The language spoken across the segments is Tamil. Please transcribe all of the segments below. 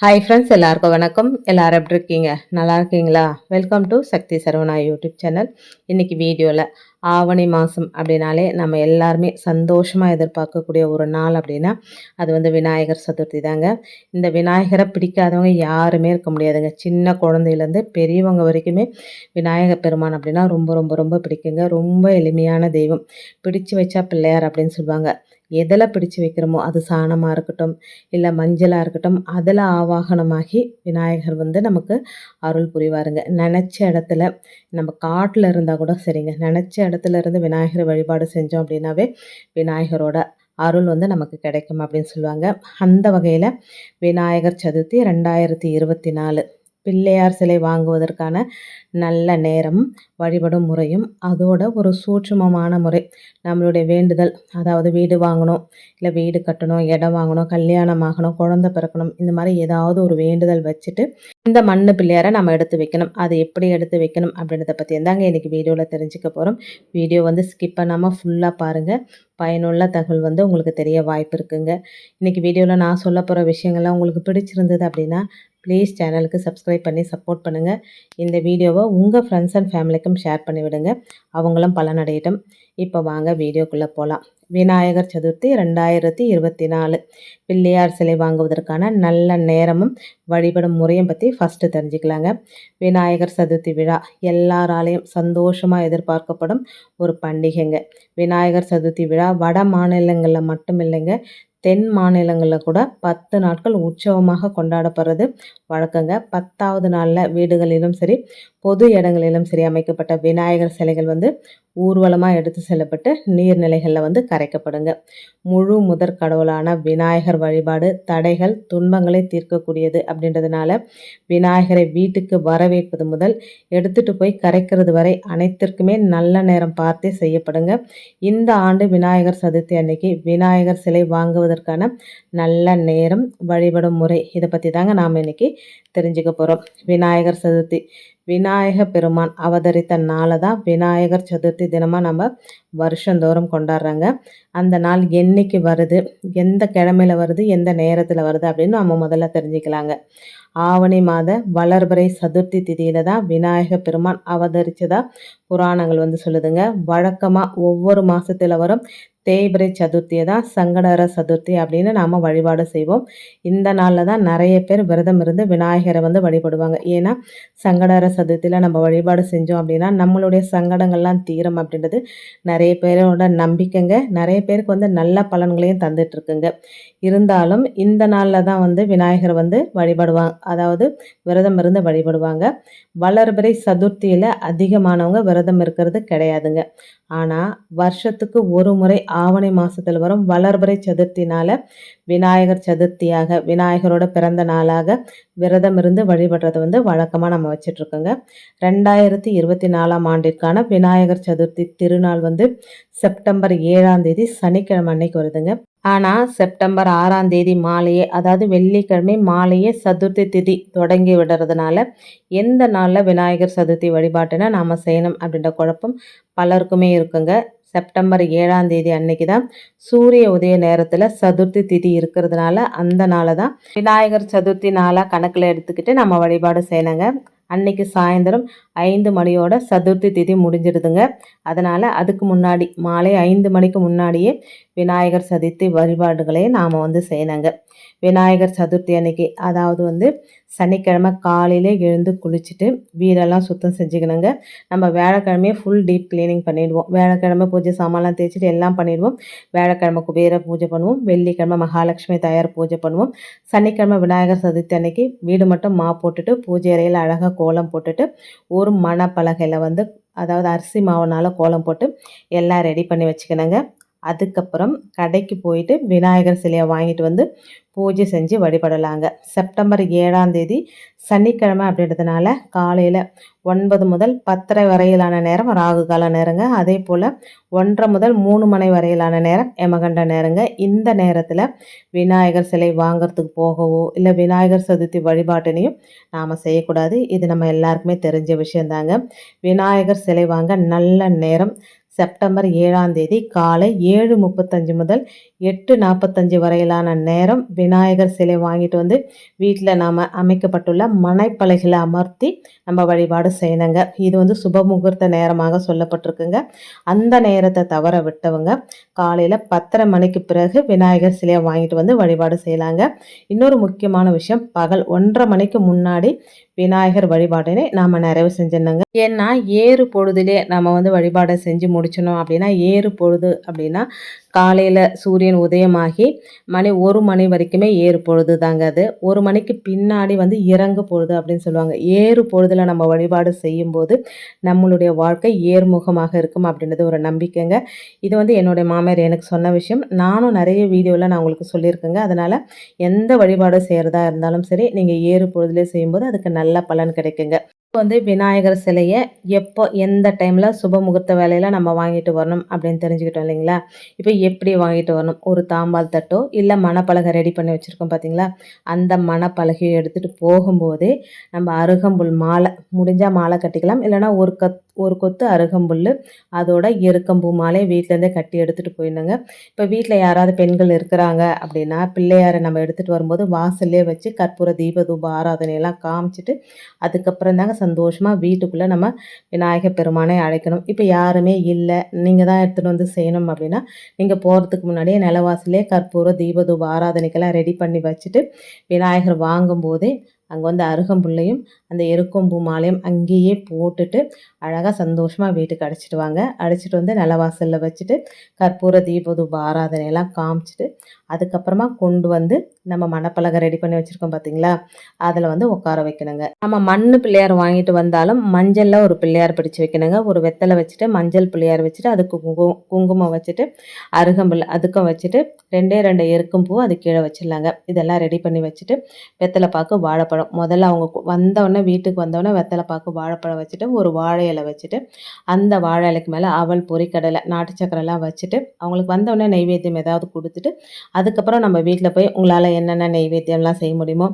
ஹாய் ஃப்ரெண்ட்ஸ் எல்லாருக்கும் வணக்கம். எல்லாரும் எப்படி இருக்கீங்க? நல்லா இருக்கீங்களா? Welcome to Sakthi Saravana YouTube channel. இன்றைக்கி வீடியோவில் ஆவணி மாதம் அப்படின்னாலே நம்ம எல்லாருமே சந்தோஷமாக எதிர்பார்க்கக்கூடிய ஒரு நாள் அப்படின்னா அது வந்து விநாயகர் சதுர்த்தி தாங்க. இந்த விநாயகரை பிடிக்காதவங்க யாருமே இருக்க முடியாதுங்க. சின்ன குழந்தையிலேருந்து பெரியவங்க வரைக்குமே விநாயகர் பெருமான் அப்படின்னா ரொம்ப ரொம்ப ரொம்ப பிடிக்குங்க. ரொம்ப எளிமையான தெய்வம். பிடிச்சு வச்சா பிள்ளையார் அப்படின்னு சொல்லுவாங்க. எதில் பிடிச்சு வைக்கிறோமோ அது சாணமாக இருக்கட்டும் இல்லை மஞ்சளாக இருக்கட்டும் அதில் ஆவாகனமாகி விநாயகர் வந்து நமக்கு அருள் புரிவாருங்க. நினச்ச இடத்துல நம்ம காட்டில் இருந்தால் கூட சரிங்க. நினச்ச இடத்துல இருந்து விநாயகரை வழிபாடு செஞ்சோம் அப்படின்னாவே விநாயகரோட அருள் வந்து நமக்கு கிடைக்கும் அப்படின்னு சொல்லுவாங்க. அந்த வகையில் விநாயகர் சதுர்த்தி ரெண்டாயிரத்தி இருபத்தி நாலு. பிள்ளையார் சிலை வாங்குவதற்கான நல்ல நேரம் வழிபடும் முறையும் அதோட ஒரு சூட்சுமமான முறை. நம்மளுடைய வேண்டுதல் அதாவது வீடு வாங்கணும் இல்லை வீடு கட்டணும் இடம் வாங்கணும் கல்யாணம் ஆகணும் குழந்தை பிறக்கணும் இந்த மாதிரி ஏதாவது ஒரு வேண்டுதல் வச்சுட்டு இந்த மண்ணு பிள்ளையாரை நம்ம எடுத்து வைக்கணும். அது எப்படி எடுத்து வைக்கணும் அப்படின்றத பற்றி இருந்தாங்க இன்றைக்கி வீடியோவில் தெரிஞ்சுக்க போகிறோம் வீடியோ வந்து ஸ்கிப் பண்ணாமல் ஃபுல்லாக பாருங்கள் பயனுள்ள தகவல் வந்து உங்களுக்கு தெரிய வாய்ப்பு இருக்குங்க. இன்றைக்கி வீடியோவில் நான் சொல்ல போகிற விஷயங்கள்லாம் உங்களுக்கு பிடிச்சிருந்தது அப்படின்னா ப்ளீஸ் சேனலுக்கு சப்ஸ்கிரைப் பண்ணி சப்போர்ட் பண்ணுங்கள் இந்த வீடியோவை உங்கள் ஃப்ரெண்ட்ஸ் அண்ட் ஃபேமிலிக்கும் ஷேர் பண்ணிவிடுங்க அவங்களும் பலனடையட்டும். இப்போ வாங்க வீடியோக்குள்ளே போகலாம் விநாயகர் சதுர்த்தி ரெண்டாயிரத்தி இருபத்தி நாலு. பிள்ளையார் சிலை வாங்குவதற்கான நல்ல நேரமும் வழிபடும் முறையும் பற்றி ஃபஸ்ட்டு தெரிஞ்சுக்கலாங்க. விநாயகர் சதுர்த்தி விழா எல்லாராலையும் சந்தோஷமாக எதிர்பார்க்கப்படும் ஒரு பண்டிகைங்க. விநாயகர் சதுர்த்தி விழா வட மாநிலங்களில் மட்டும் இல்லைங்க. தென் மாநிலங்களில் கூட பத்து நாட்கள் உற்சவமாக கொண்டாடப்படுறது. வழக்கங்க பத்தாவது நாளில் வீடுகளிலும் சரி பொது இடங்களிலும் சரி அமைக்கப்பட்ட விநாயகர் சிலைகள் வந்து ஊர்வலமாக எடுத்து செல்லப்பட்டு நீர்நிலைகளில் வந்து கரைக்கப்படுங்க. முழு முதற் கடவுளான விநாயகர் வழிபாடு தடைகள் துன்பங்களை தீர்க்கக்கூடியது அப்படின்றதுனால விநாயகரை வீட்டுக்கு வரவேற்பது முதல் எடுத்துகிட்டு போய் கரைக்கிறது வரை அனைத்திற்குமே நல்ல நேரம் பார்த்தே செய்யப்படுங்க. இந்த ஆண்டு விநாயகர் சதுர்த்தி அன்னைக்கு விநாயகர் சிலை வாங்குவதற்கான நல்ல நேரம் வழிபடும் முறை. இதை பற்றி தாங்க நாம் இன்னைக்கு தெரிஞ்சுக்க போகிறோம் விநாயகர் சதுர்த்தி. விநாயக பெருமான் அவதரித்த நாளை தான் விநாயகர் சதுர்த்தி தினமாக நம்ம வருஷந்தோறும் கொண்டாடுறாங்க. அந்த நாள் என்னைக்கு வருது எந்த கிழமையில் வருது எந்த நேரத்தில் வருது அப்படின்னு நம்ம முதல்ல தெரிஞ்சுக்கலாங்க. ஆவணி மாத வளர்பறை சதுர்த்தி திதியில தான் விநாயக பெருமான் அவதரிச்சதா புராணங்கள் வந்து சொல்லுதுங்க. வழக்கமாக ஒவ்வொரு மாதத்தில் வரும் தேய்பிரை சதுர்த்தியை தான் சங்கடர சதுர்த்தி அப்படின்னு நாம் வழிபாடு செய்வோம். இந்த நாளில் தான் நிறைய பேர் விரதம் இருந்து விநாயகரை வந்து வழிபடுவாங்க. ஏன்னா சங்கடர சதுர்த்தியில் நம்ம வழிபாடு செஞ்சோம் அப்படின்னா நம்மளுடைய சங்கடங்கள்லாம் தீரும் அப்படின்றது நிறைய பேரோட நம்பிக்கைங்க. நிறைய பேருக்கு வந்து நல்ல பலன்களையும் தந்துட்டுருக்குங்க. இருந்தாலும் இந்த நாளில் தான் வந்து விநாயகர் வந்து வழிபடுவாங்க அதாவது விரதம் இருந்து வழிபடுவாங்க. வளர்பிறை சதுர்த்தியில் அதிகமானவங்க விரதம் இருக்கிறது கிடையாதுங்க. ஆனால் வருஷத்துக்கு ஒரு முறை ஆவணி மாதத்தில் வரும் வளர்பறை சதுர்த்தினால் விநாயகர் சதுர்த்தியாக விநாயகரோட பிறந்த நாளாக விரதம் இருந்து வழிபடுறதை வந்து வழக்கமாக நம்ம வச்சிட்ருக்கோங்க. ரெண்டாயிரத்தி இருபத்தி நாலாம் ஆண்டிற்கான விநாயகர் சதுர்த்தி திருநாள் வந்து செப்டம்பர் ஏழாம் தேதி சனிக்கிழமை அன்னைக்கு வருதுங்க. ஆனால் செப்டம்பர் ஆறாம் தேதி மாலையே அதாவது வெள்ளிக்கிழமை மாலையே சதுர்த்தி திதி தொடங்கி விடுறதுனால எந்த நாளில் விநாயகர் சதுர்த்தி வழிபாட்டுனா நாம் செய்யணும் அப்படின்ற குழப்பம் பலருக்குமே இருக்குங்க. செப்டம்பர் ஏழாம் தேதி அன்னைக்கு தான் சூரிய உதய நேரத்தில் சதுர்த்தி திதி இருக்கிறதுனால அந்த நாளை தான் விநாயகர் சதுர்த்தி நாளாக கணக்கில் எடுத்துக்கிட்டு நம்ம வழிபாடு செய்யணுங்க. அன்னைக்கு சாயந்தரம் ஐந்து மணியோட சதுர்த்தி திதி முடிஞ்சிடுதுங்க. அதனால் அதுக்கு முன்னாடி மாலை ஐந்து மணிக்கு முன்னாடியே விநாயகர் சதுர்த்தி வழிபாடுகளையும் நாம் வந்து செய்யணுங்க. விநாயகர் சதுர்த்தி அன்னைக்கு அதாவது வந்து சனிக்கிழமை காலையிலே எழுந்து குளிச்சுட்டு வீடெல்லாம் சுத்தம் செஞ்சுக்கணுங்க. நம்ம வேலைக்கிழமையே ஃபுல் டீப் க்ளீனிங் பண்ணிடுவோம். வேலைக்கிழமை பூஜை சாமான்லாம் தேய்ச்சிட்டு எல்லாம் பண்ணிடுவோம். வேலைக்கிழமை குபேர பூஜை பண்ணுவோம். வெள்ளிக்கிழமை மகாலட்சுமி தயார் பூஜை பண்ணுவோம். சனிக்கிழமை விநாயகர் சதுர்த்தி அன்னைக்கு வீடு மட்டும் மா போட்டுட்டு பூஜை அறையில் அழகாக கோலம் போட்டுட்டு ஒரு மணப்பலகையில் வந்து அதாவது அரிசி மாவுனால் கோலம் போட்டு எல்லாம் ரெடி பண்ணி வச்சுக்கணுங்க. அதுக்கப்புறம் கடைக்கு போயிட்டு விநாயகர் சிலையை வாங்கிட்டு வந்து பூஜை செஞ்சு வழிபடலாங்க. செப்டம்பர் ஏழாம் தேதி சனிக்கிழமை அப்படின்றதுனால காலையில் ஒன்பது முதல் பத்தரை வரையிலான நேரம் ராகு கால நேரங்க. அதே போல் ஒன்றரை முதல் மூணு மணி வரையிலான நேரம் எமகண்ட நேரங்க. இந்த நேரத்தில் விநாயகர் சிலை வாங்கிறதுக்கு போகவோ இல்லை விநாயகர் சதுர்த்தி வழிபாட்டினையும் நாம் செய்யக்கூடாது. இது நம்ம எல்லாருக்குமே தெரிஞ்ச விஷயந்தாங்க. விநாயகர் சிலை வாங்க நல்ல நேரம் செப்டம்பர் ஏழாம் தேதி காலை ஏழு முப்பத்தஞ்சு முதல் எட்டு நாற்பத்தஞ்சு வரையிலான நேரம் விநாயகர் சிலை வாங்கிட்டு வந்து வீட்டில் நாம் அமைக்கப்பட்டுள்ள மனைப்பலகையில் அமர்த்தி நம்ம வழிபாடு செய்யணுங்க. இது வந்து சுப முகூர்த்த நேரமாக சொல்லப்பட்டிருக்குங்க. அந்த நேரத்தை தவற விட்டவங்க காலையில் பத்தரை மணிக்கு பிறகு விநாயகர் சிலையை வாங்கிட்டு வந்து வழிபாடு செய்யலாங்க. இன்னொரு முக்கியமான விஷயம் பகல் ஒன்றரை மணிக்கு முன்னாடி விநாயகர் வழிபாட்டினை நாம் நிறைவு செஞ்சிடணுங்க. ஏன்னா ஏறு பொழுதுலே நம்ம வந்து வழிபாடை செஞ்சு முடி முடிச்சிடணும் அப்படின்னா ஏறு பொழுது அப்படின்னா காலையில் சூரியன் உதயமாகி மணி ஒரு மணி வரைக்குமே ஏறு பொழுது தாங்க அது. ஒரு மணிக்கு பின்னாடி வந்து இறங்கு பொழுது அப்படின்னு சொல்லுவாங்க. ஏறு பொழுதில் நம்ம வழிபாடு செய்யும்போது நம்மளுடைய வாழ்க்கை ஏர்முகமாக இருக்கும் அப்படின்றது ஒரு நம்பிக்கைங்க. இது வந்து என்னுடைய மாமியார் எனக்கு சொன்ன விஷயம். நானும் நிறைய வீடியோவில் நான் உங்களுக்கு சொல்லியிருக்கேங்க. அதனால் எந்த வழிபாடு செய்கிறதா இருந்தாலும் சரி நீங்கள் ஏறு பொழுதுலேயே செய்யும்போது அதுக்கு நல்ல பலன் கிடைக்குங்க. வந்து விநாயகர் சிலையை எப்போ எந்த டைமில் சுப முகூர்த்த வேலையில் நம்ம வாங்கிட்டு வரணும் அப்படின்னு தெரிஞ்சுக்கிட்டோம் இல்லைங்களா? இப்போ எப்படி வாங்கிட்டு வரணும்? ஒரு தாம்பால் தட்டோ இல்லை மணப்பலகை ரெடி பண்ணி வச்சுருக்கோம் பார்த்தீங்களா அந்த மணப்பலகையை எடுத்துகிட்டு போகும்போதே நம்ம அருகம்புல் மாலை முடிஞ்சால் மாலை கட்டிக்கலாம் இல்லைனா ஒரு கத் ஒரு கொத்து அருகம்புல் அதோட எருக்கம்பூ மாலை வீட்டிலேருந்தே கட்டி எடுத்துகிட்டு போயிருந்தாங்க இப்போ வீட்டில் யாராவது பெண்கள் இருக்கிறாங்க அப்படின்னா பிள்ளையாரை நம்ம எடுத்துகிட்டு வரும்போது வாசல்லே வச்சு கற்பூர தீப தூப ஆராதனையெல்லாம் காமிச்சிட்டு அதுக்கப்புறம் தாங்க சந்தோஷமாக வீட்டுக்குள்ளே நம்ம விநாயகர் பெருமானை அழைக்கணும். இப்போ யாருமே இல்லை நீங்கள் தான் எடுத்துகிட்டு வந்து செய்யணும் அப்படின்னா நீங்கள் போகிறதுக்கு முன்னாடியே நிலவாசலே கற்பூர தீப தூப ஆராதனைக்கெல்லாம் ரெடி பண்ணி வச்சுட்டு விநாயகர் வாங்கும்போதே அங்கே வந்து அருகம்புள்ளையும் அந்த எருக்கொம்பு மாலையும் அங்கேயே போட்டுட்டு அழகாக சந்தோஷமாக வீட்டுக்கு அடிச்சிட்டு வாங்க. அடிச்சிட்டு வந்து நிலவாசலில் வச்சுட்டு கற்பூர தீபதூப ஆராதனையெல்லாம் காமிச்சிட்டு அதுக்கப்புறமா கொண்டு வந்து நம்ம மணப்பலகை ரெடி பண்ணி வச்சுருக்கோம் பார்த்தீங்களா அதில் வந்து உட்கார வைக்கணுங்க. நம்ம மண் பிள்ளையார் வாங்கிட்டு வந்தாலும் மஞ்சளில் ஒரு பிள்ளையார் பிடிச்சி வைக்கணுங்க. ஒரு வெத்தலை வச்சுட்டு மஞ்சள் பிள்ளையார் வச்சுட்டு அதுக்கு குங்கு குங்குமம் வச்சுட்டு அருகம்புல் அதுக்கும் வச்சுட்டு ரெண்டே ரெண்டு எருக்கும் பூ அது கீழே வச்சிடலாங்க. இதெல்லாம் ரெடி பண்ணி வச்சுட்டு வெத்தலை பாக்கு வாழைப்பழம். முதல்ல அவங்க வந்தவொடனே வந்தோடனே வீட்டுக்கு வந்தோடனே வெத்தலை பாக்கு வாழைப்பழம் வச்சுட்டு ஒரு வாழை இலை வச்சுட்டு அந்த வாழை இலைக்கு மேலே அவல் பொறிக்கடலை நாட்டு சக்கரைலாம் வச்சுட்டு அவங்களுக்கு வந்தோடனே நெய்வேத்தியம் ஏதாவது கொடுத்துட்டு அதுக்கப்புறம் நம்ம வீட்டில் போய் உங்களால் என்னென்ன நெய்வேத்தியம்லாம் செய்ய முடியுமோ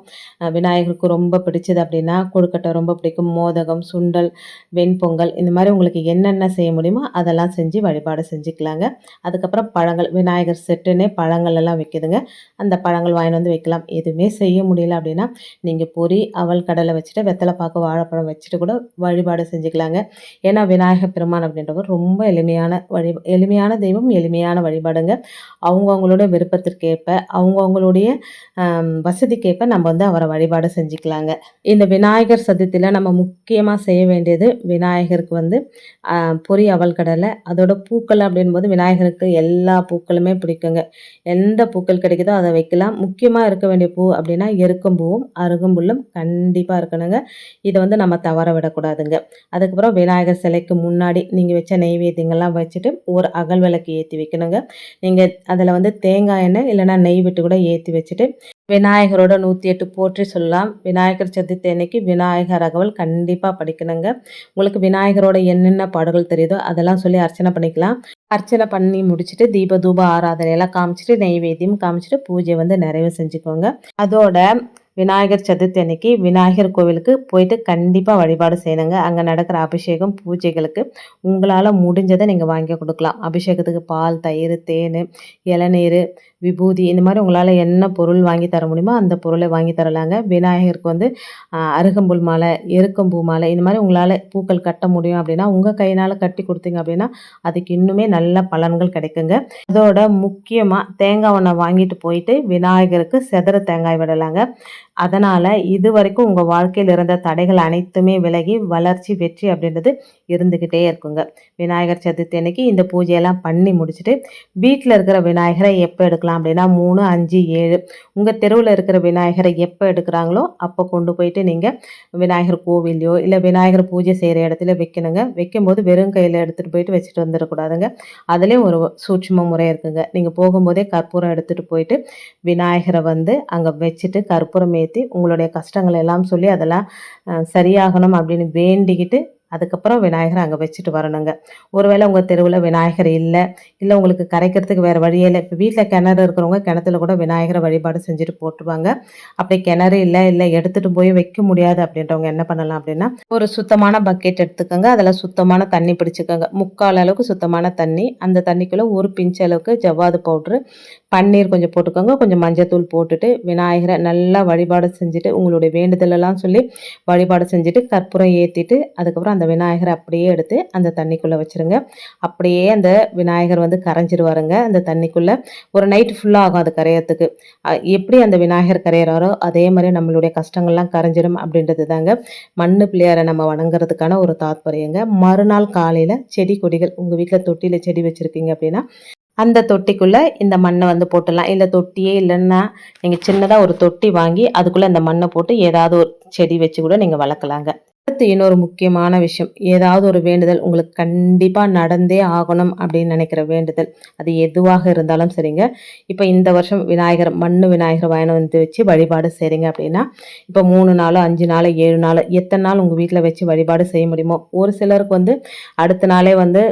விநாயகருக்கு ரொம்ப பிடிச்சது அப்படின்னா கொழுக்கட்டை ரொம்ப பிடிக்கும் மோதகம் சுண்டல் வெண்பொங்கல் இந்த மாதிரி உங்களுக்கு என்னென்ன செய்ய முடியுமோ அதெல்லாம் செஞ்சு வழிபாடு செஞ்சுக்கலாங்க. அதுக்கப்புறம் பழங்கள் விநாயகர் செட்டுன்னே பழங்கள் எல்லாம் வைக்குதுங்க. அந்த பழங்கள் வாங்கி வந்து வைக்கலாம். எதுவுமே செய்ய முடியல அப்படின்னா நீங்கள் பொறி அவல் கடலை வச்சுட்டு வெத்தலை பாக்கு வாழைப்பழம் வச்சுட்டு கூட வழிபாடு செஞ்சுக்கலாங்க. ஏன்னா விநாயகர் பெருமான் அப்படின்றவர் ரொம்ப எளிமையான வழி எளிமையான தெய்வம் எளிமையான வழிபாடுங்க. அவங்கவுங்களோட விருப்பத்திற்கேற்ப அவங்கவுங்களுடைய வசதிக்கேற்ப நம்ம வந்து அவரை வழிபாடு செஞ்சுக்கலாங்க. இந்த விநாயகர் சதுர்த்தியில் நம்ம முக்கியமாக செய்ய வேண்டியது விநாயகருக்கு வந்து பொறி அவல் கடலை அதோட பூக்கள் அப்படின்போது விநாயகருக்கு எல்லா பூக்களுமே பிடிக்குங்க. எந்த பூக்கள் கிடைக்குதோ அதை வைக்கலாம். முக்கியமாக இருக்க வேண்டிய பூ அப்படின்னா எருக்கும் பூவும் அருகம்புல்லும் கண்டிப்பாக இருக்கணுங்க. இதை வந்து நம்ம தவற விடக்கூடாதுங்க. அதுக்கப்புறம் விநாயகர் சிலைக்கு முன்னாடி நீங்கள் வச்ச நெய்வேத்தியங்கள்லாம் வச்சுட்டு ஒரு அகல் விளக்கு ஏற்றி வைக்கணுங்க. நீங்கள் அதில் வந்து தேங்காய் எண்ணெய் இல்லைனா நெய் விட்டு கூட ஏற்றி வச்சுட்டு விநாயகரோட நூற்றி எட்டு போற்றி சொல்லலாம். விநாயகர் சதுர்த்தி அன்னைக்கு விநாயகர் அகவல் கண்டிப்பாக படிக்கணுங்க. உங்களுக்கு விநாயகரோட என்னென்ன பாடல்கள் தெரியுதோ அதெல்லாம் சொல்லி அர்ச்சனை பண்ணிக்கலாம். அர்ச்சனை பண்ணி முடிச்சுட்டு தீப தூப ஆராதனையெல்லாம் காமிச்சிட்டு நெய்வேத்தியம் காமிச்சிட்டு பூஜை வந்து நிறைவு செஞ்சுக்கோங்க. அதோட விநாயகர் சதுர்த்தி அன்னைக்கு விநாயகர் கோவிலுக்கு போயிட்டு கண்டிப்பாக வழிபாடு செய்யணுங்க. அங்கே நடக்கிற அபிஷேகம் பூஜைகளுக்கு உங்களால் முடிஞ்சதை நீங்கள் வாங்கி கொடுக்கலாம். அபிஷேகத்துக்கு பால் தயிர் தேன் இளநீர் விபூதி இந்த மாதிரி உங்களால் என்ன பொருள் வாங்கி தர முடியுமோ அந்த பொருளை வாங்கி தரலாங்க. விநாயகருக்கு வந்து அருகம்புல் மாலை எருக்கம்பூ மாலை இந்த மாதிரி உங்களால் பூக்கள் கட்ட முடியும் அப்படின்னா உங்கள் கையினால் கட்டி கொடுத்தீங்க அப்படின்னா அதுக்கு இன்னுமே நல்ல பலன்கள் கிடைக்குங்க. அதோட முக்கியமாக தேங்காய் ஒன்றை வாங்கிட்டு போயிட்டு விநாயகருக்கு செதற தேங்காய் விடலாங்க. அதனால் இது வரைக்கும் உங்கள் வாழ்க்கையில் இருந்த தடைகள் அனைத்துமே விலகி வளர்ச்சி வெற்றி அப்படின்றது இருந்துக்கிட்டே இருக்குங்க. விநாயகர் சதுர்த்தி அன்னைக்கு இந்த பூஜையெல்லாம் பண்ணி முடிச்சுட்டு வீட்டில் இருக்கிற விநாயகரை எப்போ எடுக்கலாம் அப்படின்னா மூணு அஞ்சு ஏழு. உங்கள் தெருவில் இருக்கிற விநாயகரை எப்போ எடுக்கிறாங்களோ அப்போ கொண்டு போயிட்டு நீங்கள் விநாயகர் கோவிலையோ இல்லை விநாயகர் பூஜை செய்கிற இடத்துல வைக்கணுங்க. வைக்கும்போது வெறும் கையில் எடுத்துகிட்டு போயிட்டு வச்சுட்டு வந்துடக்கூடாதுங்க. அதுலேயும் ஒரு சூட்சம முறை இருக்குங்க. நீங்கள் போகும்போதே கற்பூரம் எடுத்துகிட்டு போயிட்டு விநாயகரை வந்து அங்கே வச்சுட்டு கற்பூரம் ஏற்றி உங்களுடைய கஷ்டங்கள் எல்லாம் சொல்லி அதெல்லாம் சரியாகணும் அப்படின்னு வேண்டிக்கிட்டு அதுக்கப்புறம் விநாயகரை அங்கே வச்சுட்டு வரணுங்க. ஒருவேளை உங்கள் தெருவில் விநாயகர் இல்லை இல்லை உங்களுக்கு கரைக்கிறதுக்கு வேறு வழியே இல்லை இப்போ வீட்டில் கிணறு இருக்கிறவங்க கிணத்துல கூட விநாயகரை வழிபாடு செஞ்சுட்டு போட்டுருவாங்க. அப்படி கிணறு இல்லை இல்லை எடுத்துகிட்டு போய் வைக்க முடியாது அப்படின்றவங்க என்ன பண்ணலாம் அப்படின்னா ஒரு சுத்தமான பக்கெட் எடுத்துக்கோங்க. அதில் சுத்தமான தண்ணி பிடிச்சிக்கோங்க. முக்கால் அளவுக்கு சுத்தமான தண்ணி. அந்த தண்ணிக்குள்ளே ஒரு பிஞ்ச் அளவுக்கு ஜவ்வாது பவுட்ரு பன்னீர் கொஞ்சம் போட்டுக்கோங்க. கொஞ்சம் மஞ்சத்தூள் போட்டுட்டு விநாயகரை நல்லா வழிபாடு செஞ்சுட்டு உங்களுடைய வேண்டுதலெல்லாம் சொல்லி வழிபாடு செஞ்சுட்டு கற்பூரம் ஏற்றிட்டு அதுக்கப்புறம் அந்த விநாயகரை அப்படியே எடுத்து அந்த தண்ணிக்குள்ளே வச்சுருங்க. அப்படியே அந்த விநாயகர் வந்து கரைஞ்சிருவாருங்க. அந்த தண்ணிக்குள்ளே ஒரு நைட்டு ஃபுல்லாக ஆகும் அது கரையறதுக்கு. எப்படி அந்த விநாயகர் கரையிறாரோ அதே மாதிரி நம்மளுடைய கஷ்டங்கள்லாம் கரைஞ்சிடும் அப்படின்றது தாங்க மண்ணு பிள்ளையாரை நம்ம வணங்குறதுக்கான ஒரு தாத்பரியங்க. மறுநாள் காலையில் செடி கொடிகள் உங்கள் வீட்டில் தொட்டியில் செடி வச்சுருக்கீங்க அப்படின்னா அந்த தொட்டிக்குள்ளே இந்த மண்ணை வந்து போட்டுடலாம். இல்லை தொட்டியே இல்லைன்னா நீங்கள் சின்னதாக ஒரு தொட்டி வாங்கி அதுக்குள்ளே இந்த மண்ணை போட்டு ஏதாவது ஒரு செடி வச்சு கூட நீங்கள் வளர்க்கலாங்க. அடுத்து இன்னொரு முக்கியமான விஷயம். ஏதாவது ஒரு வேண்டுதல் உங்களுக்கு கண்டிப்பாக நடந்தே ஆகணும் அப்படின்னு நினைக்கிற வேண்டுதல். அது எதுவாக இருந்தாலும் சரிங்க. இப்போ இந்த வருஷம் விநாயகர் மண்ணு விநாயகர் வாயனை வந்து வச்சு வழிபாடு செய்கிறீங்க அப்படின்னா இப்போ மூணு நாள் அஞ்சு நாள் ஏழு நாள் எத்தனை நாள் உங்கள் வீட்டில் வச்சு வழிபாடு செய்ய முடியுமோ? ஒரு சிலருக்கு வந்து அடுத்த நாளே வந்து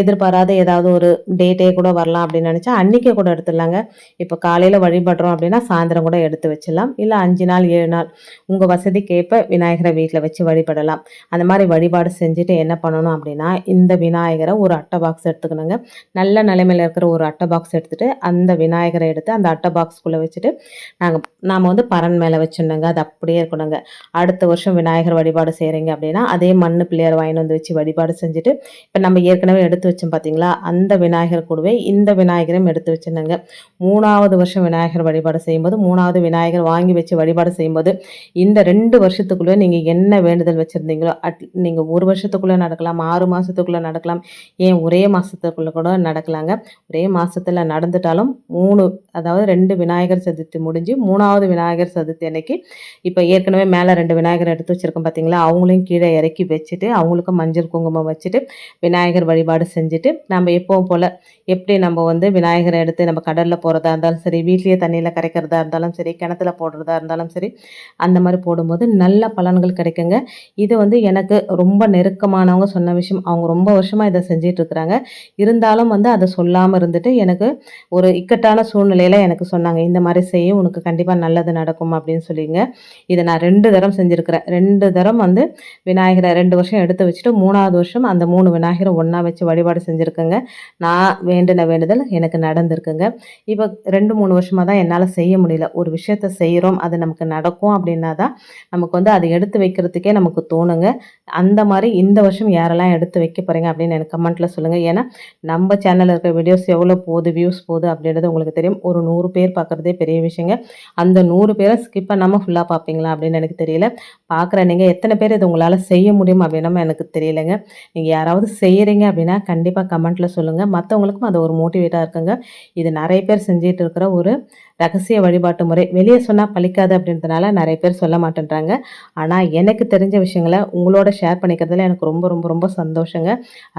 எதிர்பாராத ஏதாவது ஒரு டேட்டே கூட வரலாம் அப்படின்னு நினச்சா அன்றைக்கே கூட எடுத்துடலாங்க. இப்போ காலையில் வழிபடுறோம் அப்படின்னா சாயந்தரம் கூட எடுத்து வச்சிடலாம். இல்லை அஞ்சு நாள் ஏழு நாள் உங்கள் வசதிக்கேற்ப விநாயகரை வீட்டில் வச்சு வழி வழிபடலாம் அந்த மாதிரி வழிபாடு செஞ்சுட்டு என்ன பண்ணணும் அப்படின்னா இந்த விநாயகரை ஒரு அட்டை பாக்ஸ் எடுத்துக்கணுங்க. நல்ல நிலைமையில் இருக்கிற ஒரு அட்டை பாக்ஸ் எடுத்துகிட்டு அந்த விநாயகரை எடுத்து அந்த அட்டை பாக்ஸ்குள்ளே வச்சுட்டு நாங்கள் நாம் வந்து பரன் மேலே வச்சுருந்தோங்க அது அப்படியே இருக்கணுங்க. அடுத்த வருஷம் விநாயகர் வழிபாடு செய்கிறீங்க அப்படின்னா அதே மண் பிள்ளையார் வாங்கிட்டு வந்து வச்சு வழிபாடு செஞ்சுட்டு இப்போ நம்ம ஏற்கனவே எடுத்து வச்சோம் பார்த்தீங்களா அந்த விநாயகர் கூடவே இந்த விநாயகரையும் எடுத்து வச்சுருந்தோங்க மூணாவது வருஷம் விநாயகர் வழிபாடு செய்யும்போது மூணாவது விநாயகர் வாங்கி வச்சு வழிபாடு செய்யும்போது இந்த ரெண்டு வருஷத்துக்குள்ளே நீங்கள் என்ன வேணும் வேண்டுதல் வச்சுருந்தீங்களோ அட் நீங்கள் ஒரு வருஷத்துக்குள்ளே நடக்கலாம் ஆறு மாதத்துக்குள்ளே நடக்கலாம். ஏன் ஒரே மாதத்துக்குள்ளே கூட நடக்கலாங்க. ஒரே மாதத்தில் நடந்துட்டாலும் மூணு அதாவது ரெண்டு விநாயகர் சதுர்த்தி முடிஞ்சு மூணாவது விநாயகர் சதுர்த்தி அன்னைக்கு இப்போ ஏற்கனவே மேலே ரெண்டு விநாயகர் எடுத்து வச்சுருக்கோம் பார்த்தீங்களா அவங்களையும் கீழே இறக்கி வச்சுட்டு அவங்களுக்கும் மஞ்சள் குங்குமம் வச்சுட்டு விநாயகர் வழிபாடு செஞ்சுட்டு நம்ம எப்பவும் போல் எப்படி நம்ம வந்து விநாயகரை எடுத்து நம்ம கடலில் போகிறதா இருந்தாலும் சரி வீட்லேயே தண்ணியில் கரைக்கிறதா இருந்தாலும் சரி கிணத்துல போடுறதா இருந்தாலும் சரி அந்த மாதிரி போடும்போது நல்ல பலன்கள் கிடைக்குங்க. இது வந்து எனக்கு ரொம்ப நெருக்கமானவங்க சொன்ன விஷயம். அவங்க ரொம்ப வருஷமாக இதை செஞ்சிட்ருக்குறாங்க. இருந்தாலும் வந்து அதை சொல்லாமல் இருந்துட்டு எனக்கு ஒரு இக்கட்டான சூழ்நிலையில் எனக்கு சொன்னாங்க இந்த மாதிரி செய்யும் உனக்கு கண்டிப்பாக நல்லது நடக்கும் அப்படின்னு சொல்லிங்க. இதை நான் ரெண்டு தரம் செஞ்சுருக்கிறேன். ரெண்டு தரம் வந்து விநாயகரை ரெண்டு வருஷம் எடுத்து வச்சுட்டு மூணாவது வருஷம் அந்த மூணு விநாயகரை ஒன்றா வச்சு வழிபாடு செஞ்சுருக்கேங்க. நான் வேண்டின வேண்டுதல் எனக்கு நடந்திருக்குங்க. இப்போ ரெண்டு மூணு வருஷமாக தான் என்னால் செய்ய முடியல. ஒரு விஷயத்த செய்கிறோம் அது நமக்கு நடக்கும் அப்படின்னா தான் நமக்கு வந்து அதை எடுத்து வைக்கிறதுக்கே நமக்கு தோணுங்க. அந்த மாதிரி இந்த வருஷம் யாரெல்லாம் எடுத்து வைக்க போகிறீங்க அப்படின்னு எனக்கு கமெண்ட்டில் சொல்லுங்கள் ஏன்னா நம்ம சேனலில் இருக்கிற வீடியோஸ் எவ்வளோ போகுது வியூஸ் போகுது அப்படின்றது உங்களுக்கு தெரியும். ஒரு நூறு பேர் பார்க்குறதே பெரிய விஷயங்க. அந்த நூறு பேரை ஸ்கிப் பண்ணாமல் ஃபுல்லாக பார்ப்பீங்களா அப்படின்னு எனக்கு தெரியல. பார்க்குற நீங்கள் எத்தனை பேர் இது உங்களால் செய்ய முடியும் அப்படின்னு எனக்கு தெரியலைங்க. நீங்கள் யாராவது செய்கிறீங்க அப்படின்னா கண்டிப்பாக கமெண்ட்டில் சொல்லுங்கள் மற்றவங்களுக்கும் அது ஒரு மோட்டிவேட்டாக இருக்குங்க. இது நிறைய பேர் செஞ்சிகிட்டு இருக்கிற ஒரு ரகசிய வழிபாட்டு முறை. வெளியே சொன்னால் பழிக்காது அப்படின்றதுனால நிறைய பேர் சொல்ல மாட்டேன்றாங்க. ஆனால் எனக்கு தெரிஞ்ச விஷயங்களை உங்களோட ஷேர் பண்ணிக்கிறதுல எனக்கு ரொம்ப ரொம்ப ரொம்ப சந்தோஷங்க.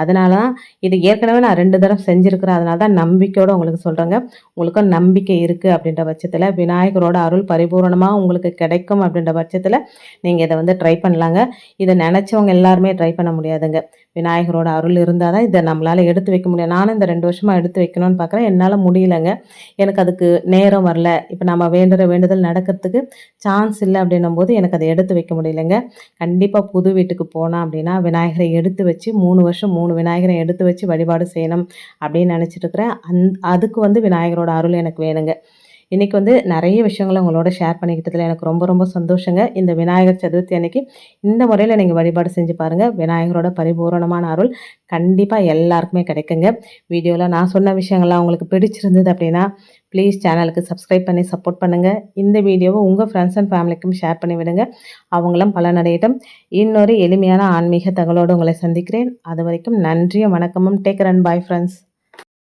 அதனால தான் இது ஏற்கனவே நான் ரெண்டு தடவை செஞ்சுருக்கிறேன். அதனால தான் நம்பிக்கையோடு உங்களுக்கு சொல்கிறேங்க உங்களுக்கும் நம்பிக்கை இருக்குது அப்படின்ற பட்சத்தில் விநாயகரோட அருள் பரிபூர்ணமாக உங்களுக்கு கிடைக்கும் அப்படின்ற பட்சத்தில் நீங்கள் இதை வந்து ட்ரை பண்ணலாங்க. இதை நினச்சவங்க எல்லாருமே ட்ரை பண்ண முடியாதுங்க. விநாயகரோட அருள் இருந்தால் தான் இதை நம்மளால் எடுத்து வைக்க முடியும். நானும் இந்த ரெண்டு வருஷமாக எடுத்து வைக்கணும்னு பார்க்குறேன் என்னால் முடியலைங்க. எனக்கு அதுக்கு நேரம் வரல. இப்போ நம்ம வேண்டுற வேண்டுதல் நடக்கிறதுக்கு சான்ஸ் இல்லை அப்படின்னும் போது எனக்கு அதை எடுத்து வைக்க முடியலைங்க. கண்டிப்பாக புது வீட்டுக்கு போனால் அப்படின்னா விநாயகரை எடுத்து வச்சு மூணு வருஷம் மூணு விநாயகரை எடுத்து வச்சு வழிபாடு செய்யணும் அப்படின்னு நினச்சிட்டு இருக்கிறேன். அந் அதுக்கு வந்து விநாயகரோட அருள் எனக்கு வேணுங்க. இன்றைக்கி வந்து நிறைய விஷயங்களை உங்களோட ஷேர் பண்ணிக்கிட்டதில் எனக்கு ரொம்ப ரொம்ப சந்தோஷங்க. இந்த விநாயகர் சதுர்த்தி அன்னைக்கு இந்த முறையில் நீங்கள் வழிபாடு செஞ்சு பாருங்கள் விநாயகரோட பரிபூரணமான அருள் கண்டிப்பாக எல்லாருக்குமே கிடைக்குங்க. வீடியோவில் நான் சொன்ன விஷயங்கள்லாம் உங்களுக்கு பிடிச்சிருந்தது அப்படின்னா ப்ளீஸ் சேனலுக்கு சப்ஸ்கிரைப் பண்ணி சப்போர்ட் பண்ணுங்கள் இந்த வீடியோவை உங்கள் ஃப்ரெண்ட்ஸ் அண்ட் ஃபேமிலிக்கும் ஷேர் பண்ணி விடுங்க. அவங்களும் பலனடையட்டும். இன்னொரு எளிமையான ஆன்மீக தகவலோடு உங்களை சந்திக்கிறேன். அது வரைக்கும் நன்றியும் வணக்கமும். Take run bye friends